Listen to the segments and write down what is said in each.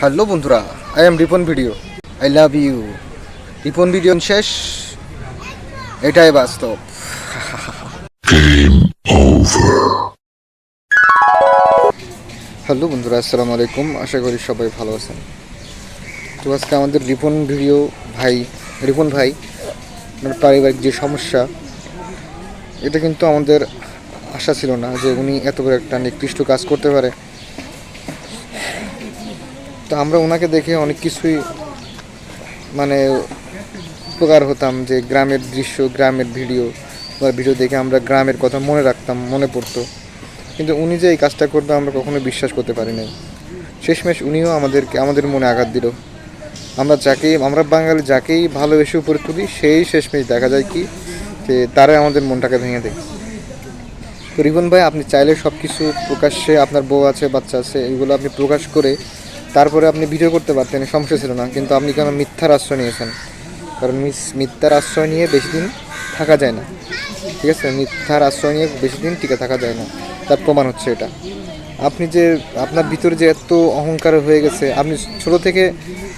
Hello বন্ধুরা I am Ripon video I love you Ripon video শেষ এটাই বাস্তব। হ্যালো বন্ধুরা আসসালামু আলাইকুম আশা করি সবাই ভালো আছেন। তো আজকে আমাদের রিপন ভিডিও ভাই রিপন ভাই ওনার পারিবারিক যে সমস্যা এটা কিন্তু আমাদের আশা ছিল না যে উনি এত বড় একটা নিকৃষ্ট কাজ করতে পারে। তো আমরা ওনাকে দেখে অনেক কিছুই মানে উপকার হতাম যে গ্রামের দৃশ্য, গ্রামের ভিডিও, বা ভিডিও দেখে আমরা গ্রামের কথা মনে রাখতাম, মনে পড়তো। কিন্তু উনি যে এই কাজটা করবে আমরা কখনো বিশ্বাস করতে পারি নাই। শেষমেশ উনিও আমাদেরকে, আমাদের মনে আঘাত দিল। আমরা যাকেই, আমরা বাঙালি যাকেই ভালোবেসে উপরে তুলি, সেই শেষমেশ দেখা যায় কি, যে তারাই আমাদের মনটাকে ভেঙে দেয়। তো রিবন ভাই, আপনি চাইলে সব কিছু প্রকাশ্যে আপনার বউ আছে, বাচ্চা আছে, এগুলো আপনি প্রকাশ করে তারপরে আপনি ভিডিও করতে পারতেন, সমস্যা ছিল না, কিন্তু আপনি কেন মিথ্যার আশ্রয় নিয়েছেন। কারণ মিস- মিথ্যার আশ্রয় নিয়ে বেশি দিন থাকা যায় না। ঠিক আছে? মিথ্যার আশ্রয় নিয়ে বেশি দিন টিকে থাকা যায় না। তার প্রমাণ হচ্ছে এটা। আপনি যে আপনার ভিতরে যে এত অহংকার হয়ে গেছে, আপনি ছোট থেকে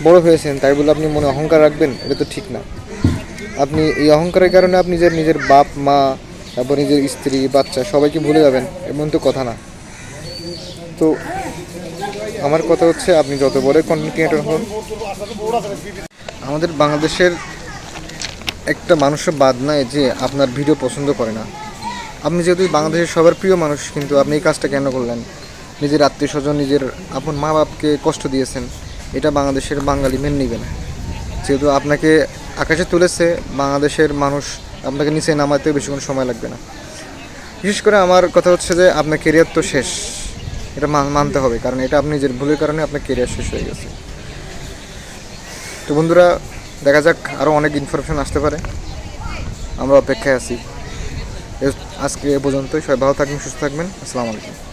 বড় হয়েছেন, তাই বলে আপনি মনে অহংকার রাখবেন, এটা তো ঠিক না। আপনি এই অহংকারের কারণে আপনি যে নিজের বাপ, মা, তারপর নিজের স্ত্রী, বাচ্চা সবাইকে ভুলে যাবেন, এমন তো কথা না। তো আমার কথা হচ্ছে, আপনি যত বড় কন্টেন্ট ক্রিয়েটর হন। আমাদের বাংলাদেশের একটা মানুষের বাদ নাই যে আপনার ভিডিও পছন্দ করে না। আপনি যেহেতু বাংলাদেশের সবার প্রিয় মানুষ, কিন্তু আপনি এই কাজটা কেন করলেন? নিজের আত্মীয় স্বজন নিজের আপন মা বাপকে কষ্ট দিয়েছেন, এটা বাংলাদেশের বাঙালি মেনে নেবে না। যেহেতু আপনাকে আকাশে তুলেছে, বাংলাদেশের মানুষ আপনাকে নিচে নামাতে বেশিক্ষণ সময় লাগবে না। বিশেষ করে আমার কথা হচ্ছে যে, আপনার কেরিয়ার তো শেষ। এটা মান- মানতে হবে, কারণ এটা আপনি নিজের ভুলের কারণে আপনার কেরিয়ার শেষ হয়ে গেছে। তো বন্ধুরা, দেখা যাক আরও অনেক ইনফরমেশন আসতে পারে। আমরা অপেক্ষায় আছি। আজকে এ পর্যন্তই। সবাই ভালো থাকবেন, সুস্থ থাকবেন। আসসালামু আলাইকুম।